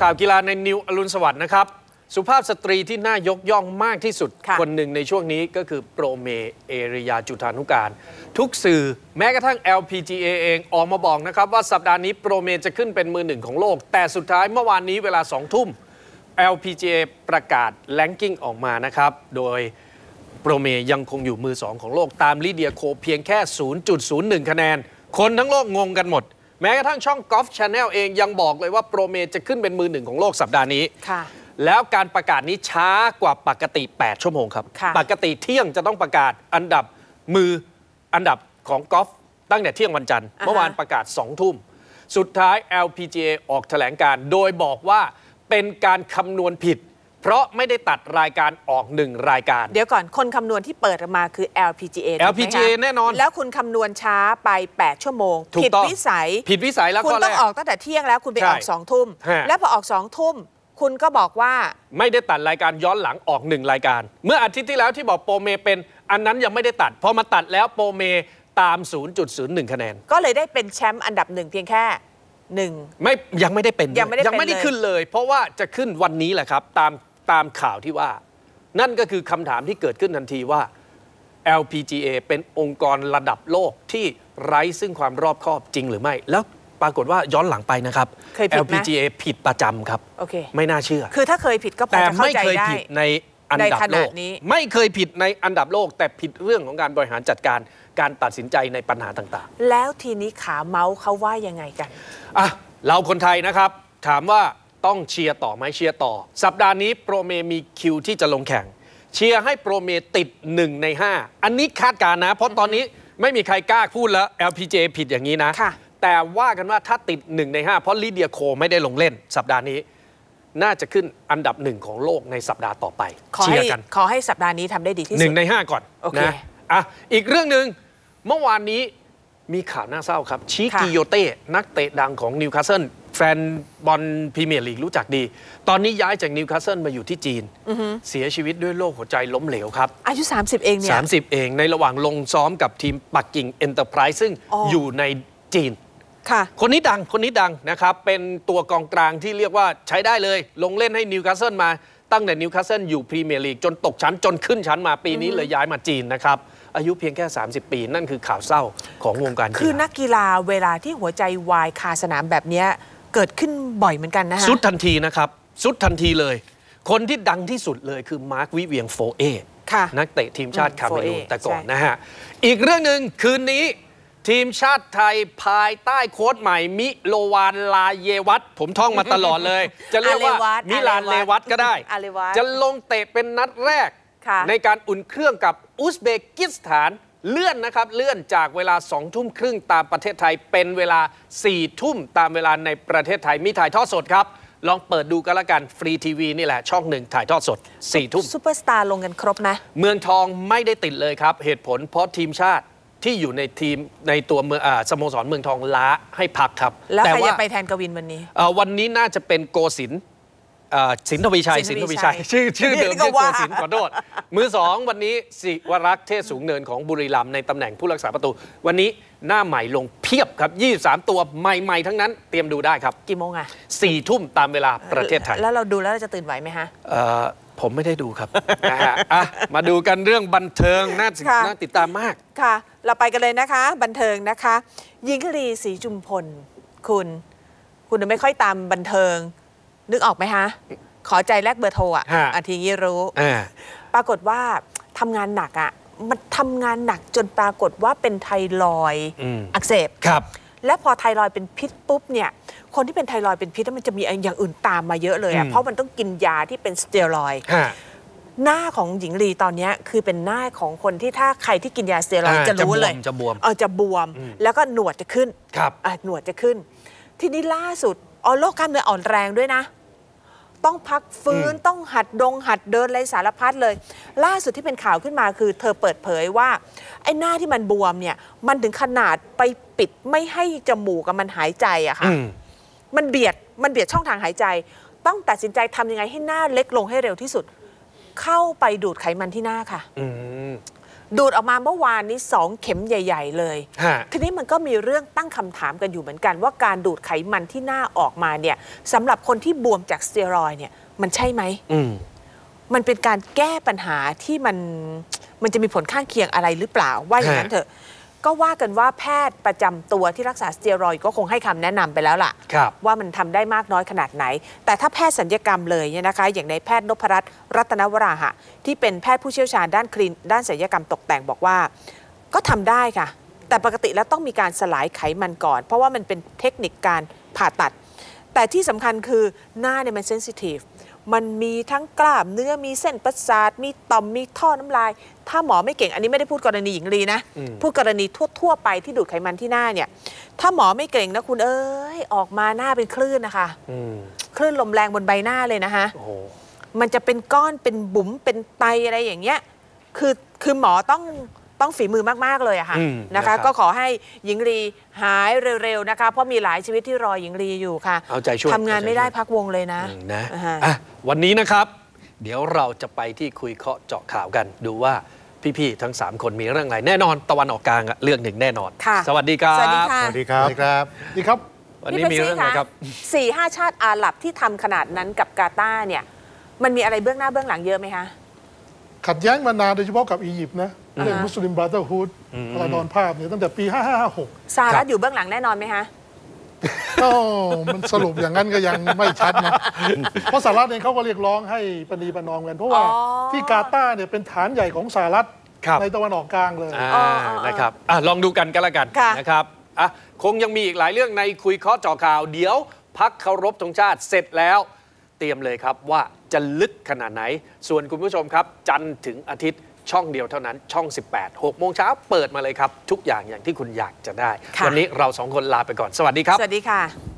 ข่าวกีฬาในนิวอรุณสวัสดิ์นะครับ สุภาพสตรีที่น่ายกย่องมากที่สุดค่ะคนหนึ่งในช่วงนี้ก็คือโปรเมเอริยาจุธานุการ ทุกสื่อแม้กระทั่ง LPGA เองออกมาบอกนะครับ ว่าสัปดาห์นี้โปรเมจะขึ้นเป็นมือหนึ่งของโลก แต่สุดท้ายเมื่อวานนี้เวลา2ทุ่ม LPGA ประกาศแลนกิ้งออกมานะครับ โดยโปรเมยังคงอยู่มือ2ของโลกตามลิเดียโคเพียงแค่ 0.01 คะแนน คนทั้งโลกงงกันหมด แม้กระทั่งช่องกอล์ฟชาแนลเองยังบอกเลยว่าโปรเมจะขึ้นเป็นมือหนึ่งของโลกสัปดาห์นี้ค่ะ แล้วการประกาศนี้ช้ากว่าปกติ 8 ชั่วโมงครับ ค่ะ ปกติเที่ยงจะต้องประกาศอันดับมืออันดับของกอล์ฟตั้งแต่เที่ยงวันจันทร์ อ่าฮะ เมื่อวานประกาศ 2 ทุ่ม สุดท้าย LPGA ออกแถลงการณ์โดยบอกว่าเป็นการคำนวณผิด เพราะไม่ได้ตัดรายการออกหนึ่งรายการ เดี๋ยวก่อนคนคำนวณที่เปิดออกมาคือ LPGA ถูกไหมคะ LPGA แน่นอน แล้วคุณคำนวณช้าไป 8 ชั่วโมง ถูกผิดต้อง วิสัย ผิดวิสัยแล้วคุณข้อต้แรองก ออกตั้งแต่เที่ยงแล้วคุณไปใช่ออกสองทุ่ม ฮะ แล้วพอออกสองทุ่ม คุณก็บอกว่า ไม่ได้ตัดรายการย้อนหลังออกหนึ่งรายการ เมื่ออาทิตย์ที่แล้วที่บอกโปรเมเป็นอันนั้นยังไม่ได้ตัดพอมาตัดแล้วโปรเมตาม 0.01 คะแนน ก็เลยได้เป็นแชมป์อันดับหนึ่งเพียงแค่หนึ่ง ไม่ยังไม่ได้เป็นยังไม่ได้เป็นยังไม่ได้เลย ขึ้นเลย เพราะว่าจะขึ้นวันนี้แหละครับ ตาม ตามข่าวที่ว่า นั่นก็คือคำถามที่เกิดขึ้นทันทีว่า LPGA เป็นองค์กรระดับโลกที่ไร้ซึ่งความรอบคอบจริงหรือไม่ แล้วปรากฏว่าย้อนหลังไปนะครับเคยผิดไหม LPGA ผิดประจำครับโอเคไม่น่าเชื่อ คือถ้าเคยผิดก็พอแต่จะเข้าไม่ใจเคยได้ผิดในอันดับในขโลนาดกนี้ไม่เคยผิดในอันดับโลก แต่ผิดเรื่องของการบริหารจัดการการตัดสินใจในปัญหาต่างแล้วทีนี้ขาเมาส์เขาว่ายังไงกันๆอะเราคนไทยนะครับ ถามว่า ต้องเชียร์ต่อไหมเชียร์ต่อ สัปดาห์นี้โปรเมมีคิวที่จะลงแข่ง เชียร์ให้โปรเมติด 1 ใน 5 อันนี้คาดการณ์นะ เพราะตอนนี้ไม่มีใครกล้าพูดแล้ว LPGA ผิดอย่างนี้นะค่ะแต่ว่ากันว่าถ้าติด 1 ใน 5 เพราะลิเดียโคไม่ได้ลงเล่น สัปดาห์นี้ น่าจะขึ้นอันดับหนึ่งของโลกในสัปดาห์ต่อไปขอเชียให้ร์กัน ขอให้สัปดาห์นี้ทำได้ดีที่หสุนึ่ดงในห้าก่อนโอเคนะอะอีกเรื่องหนึ่งเมื่อวานนี้มีข่าวน่าเศร้าครับชิค่ะกิโยเต้นักเตะดังของนิวคาสเซิล แฟนบอลพรีเมียร์ลีกรู้จักดี ตอนนี้ย้ายจากนิวคาสเซิลมาอยู่ที่จีน เสียชีวิตด้วยโรคหัวใจล้มเหลวครับ อายุ 30 เองเนี่ย30เองในระหว่างลงซ้อมกับทีมปักกิ่งเอ็นเตอร์ไพรส์ซึ่งอ๋อออยู่ในจีนค่ะคนนี้ดังคนนี้ดังนะครับ เป็นตัวกองกลางที่เรียกว่าใช้ได้เลย ลงเล่นให้นิวคาสเซิลมาตั้งแต่นิวคาสเซิลอยู่พรีเมียร์ลีกจนตกชั้นจนขึ้นชั้นมาปีนี้เลยย้ายมาจีนนะครับอายุเพียงแค่ 30 ปี นั่นคือข่าวเศร้าของวงการกีคือฬานักกีฬาเวลาที่หัวใจวายคาสนามแบบเนี้ย เกิดขึ้นบ่อยเหมือนกันนะคะสุดทันทีนะครับสุดทันทีเลย คนที่ดังที่สุดเลยคือมาร์ควิเวียงโฟเอค่ะนักเตะทีมชาติอืมคาเมรูน Foe แต่ก่อนใช่นะฮะ อีกเรื่องหนึ่งคืนนี้ ทีมชาติไทยภายใต้โค้ชใหม่ มิโลวานลาเยวัตผมท่องมาตลอดเลย จะเรียกว่าอาเลวัตมิลานอาเลวัตเลวัตก็ได้อาเลวัตจะลงเตะเป็นนัดแรกค่ะในการอุ่นเครื่องกับอุซเบกิสถาน เลื่อนนะครับเลื่อนจากเวลา2ทุ่มครึ่งตามประเทศไทยเป็นเวลา4ทุ่มตามเวลาในประเทศไทยมีถ่ายทอดสดครับลองเปิดดูกันละกันฟรีทีวีนี่แหละ ช่องหนึ่งถ่ายทอดสด4ทุ่มซูเปอร์สตาร์ลงกันครบไหมเมืองทองไม่ได้ติดเลยครับ เหตุผลเพราะทีมชาติที่อยู่ในทีมในตัวเมืองอาสโมสรเมืองทองล้าให้พักครับ แล้วใครว่าจะไปแทนกวินวันนี้เอ่อวันนี้น่าจะเป็นโกศินทร์เอ่อ สินทวีชัยสิสินนททวีวีชัชัยยชื่อชื่อเดิมนี่ก็ชื่อโกว่าศินทร์ขอโทษมือสองวันนี้สิวรักษ์เทศสูงเนินของบุรีรัมย์ในตำแหน่งผู้รักษาประตู วันนี้หน้าใหม่ลงเพียบครับ 23 ตัวใหม่ๆ ทั้งนั้นเตรียมดูได้ครับกี่โมงอะ4ทุ่มตามเวลาประเทศไทย แล้วเราดูแล้วเราจะตื่นไหวไหมฮะเอ่อผมไม่ได้ดูครับนะฮะอะมาดูกันเรื่องบันเทิงน่าติดค่ะน่าติดตามมากค่ะ เราไปกันเลยนะคะ บันเทิงนะคะหญิงลีศรีจุมพลคุณ คุณไม่ค่อยตามบันเทิง นึกออกไหมฮะ ขอใจแลกเบอร์โทรอะฮะอาทีนี้รู้อ่าปรากฏว่าทำงานหนักอะ มันทำงานหนักจนปรากฏว่าเป็นไทรอยด์อืมอักเสบ ครับ และพอไทรอยด์เป็นพิษปุ๊บเนี่ย คนที่เป็นไทรอยด์เป็นพิษแล้วมันจะมีอย่างอื่นตามมาเยอะเลยอือะม เพราะมันต้องกินยาที่เป็นสเตียรอยด์ฮะ หน้าของหญิงลีตอนเนี้ยคือเป็นหน้าของคนที่ถ้าใครที่กินยาสเตียรอยด์อ่าจะรู้เลยจะบวมเออจะบวมแล้วก็หนวดจะขึ้นครับ อะหนวดจะขึ้น ทีนี้ล่าสุด อ๋อโรคกล้ามเนื้ออ่อนแรงด้วยนะ ต้องพักฟื้นต้องหัดดง หัดเดินอะไรสารพัดเลย ล่าสุดที่เป็นข่าวขึ้นมาคือ เธอเปิดเผยว่า ไอ้หน้าที่มันบวมเนี่ย มันถึงขนาดไปปิดไม่ให้จมูกกับมันหายใจอะค่ะอืมมันเบียดมันเบียดช่องทางหายใจ ต้องตัดสินใจทำยังไงให้หน้าเล็กลงให้เร็วที่สุด เข้าไปดูดไขมันที่หน้าค่ะอืม ดูดออกมาเมื่อวานนี้สองเข็มใหญ่ ๆ เลยฮะทีนี้มันก็มีเรื่องตั้งคำถามกันอยู่เหมือนกัน ว่าการดูดไขมันที่หน้าออกมาเนี่ยสำหรับคนที่บวมจากสเตียรอยด์เนี่ยมันใช่ไหมอืมมันเป็นการแก้ปัญหาที่มันมันจะมีผลข้างเคียงอะไรหรือเปล่าว่าอย่างนั้นฮะเถอะ ก็ว่ากันว่าแพทย์ประจำตัวที่รักษาสเตียรอยด์ก็คงให้คำแนะนำไปแล้วล่ะครับว่ามันทำได้มากน้อยขนาดไหน แต่ถ้าแพทย์สัญญกรรมเลยเนี่ยนะคะ อย่างในแพทย์นพรัตน์รัตนวราหะ ที่เป็นแพทย์ผู้เชี่ยวชาญด้านคลินด้านศัลยกรรมตกแต่งบอกว่า ก็ทำได้ค่ะ แต่ปกติแล้วต้องมีการสลายไขมันก่อน เพราะว่ามันเป็นเทคนิคการผ่าตัด แต่ที่สำคัญคือหน้าเนี่ยมันเซนซิทีฟ มันมีทั้งกล้ามเนื้อมีเส้นประสาท มีต่อมมีท่อน้ำลาย ถ้าหมอไม่เก่งอันนี้ไม่ได้พูดกรณีหญิงลีนะ พูดกรณีทั่ว ๆ ไปที่ดูดไขมันที่หน้าเนี่ย ถ้าหมอไม่เก่งนะคุณเอ้ยออกมาหน้าเป็นคลื่นนะคะอืมคลื่นลมแรงบนใบหน้าเลยนะคะโอ้โหมันจะเป็นก้อนเป็นบุ๋มเป็นไตอะไรอย่างเงี้ย คือคือหมอต้อง ต้องฝีมือมาก ๆ เลยอะค่ะอืมนะนะครัคะบก็ขอให้หญิงลีหายเร็ว ๆ นะคะ เพราะมีหลายชีวิตที่รอหญิงลีอยู่ค่ะเอาใจช่วยทำงานไม่ได้เอาใจช่วยพักวงเลยนะอืมนะอ่าฮะอะวันนี้นะครับ เดี๋ยวเราจะไปที่คุยเคาะเจาะข่าวกัน ดูว่าพี่ ๆ ทั้ง 3 คนมีเรื่องอะไร แน่นอนตะวันออกกลางอะเรื่องหนึ่งแน่นอนค่ะสวัสดีครับสวัสดีค่ะสวัสดีครับสวัสดีครับดีครับ วันนี้มีเรื่องอะไรครับสี่ห้าชาติอาหรับที่ทำขนาดนั้นกับกาตาร์เนี่ย มันมีอะไรเบื้องหน้าเบื้องหลังเยอะไหมคะขัดแย้งมานานโดยเฉพาะกับอียิปต์นะ อ่าฮะเรื่องมุสลิมบราเ h อร์ o ูดพลาดอนภาพเนี่ยตั้งแต่ปี 5556สหครัรับฐอยู่เบื้องหลังแน่นอนไหมคะก็มันสรุปอย่างนั้นก็ยังไม่ชัดนะ เพราะสหรัฐเองเขาก็เรียกร้องให้ปณีประนอมกันเพราะว่าอ๋อที่กาตาร์เนี่ยเป็นฐานใหญ่ของสหรัฐครับในตะวันออกกลางเลยอ่าอ๋ออ๋อนะครับอะลองดูกันก็แล้วกันค่ะนะครับอะคงยังมีอีกหลายเรื่องในคุยเคาะเจาะข่าว เดี๋ยวพักเคารพธงชาติเสร็จแล้ว เตรียมเลยครับว่าจะลึกขนาดไหน ส่วนคุณผู้ชมครับ จันทร์ถึงอาทิตย์ ช่องเดียวเท่านั้นช่อง 18 6โมงเช้าเปิดมาเลยครับ ทุกอย่างอย่างที่คุณอยากจะได้ค่ะวันนี้เราสองคนลาไปก่อนสวัสดีครับ สวัสดีค่ะ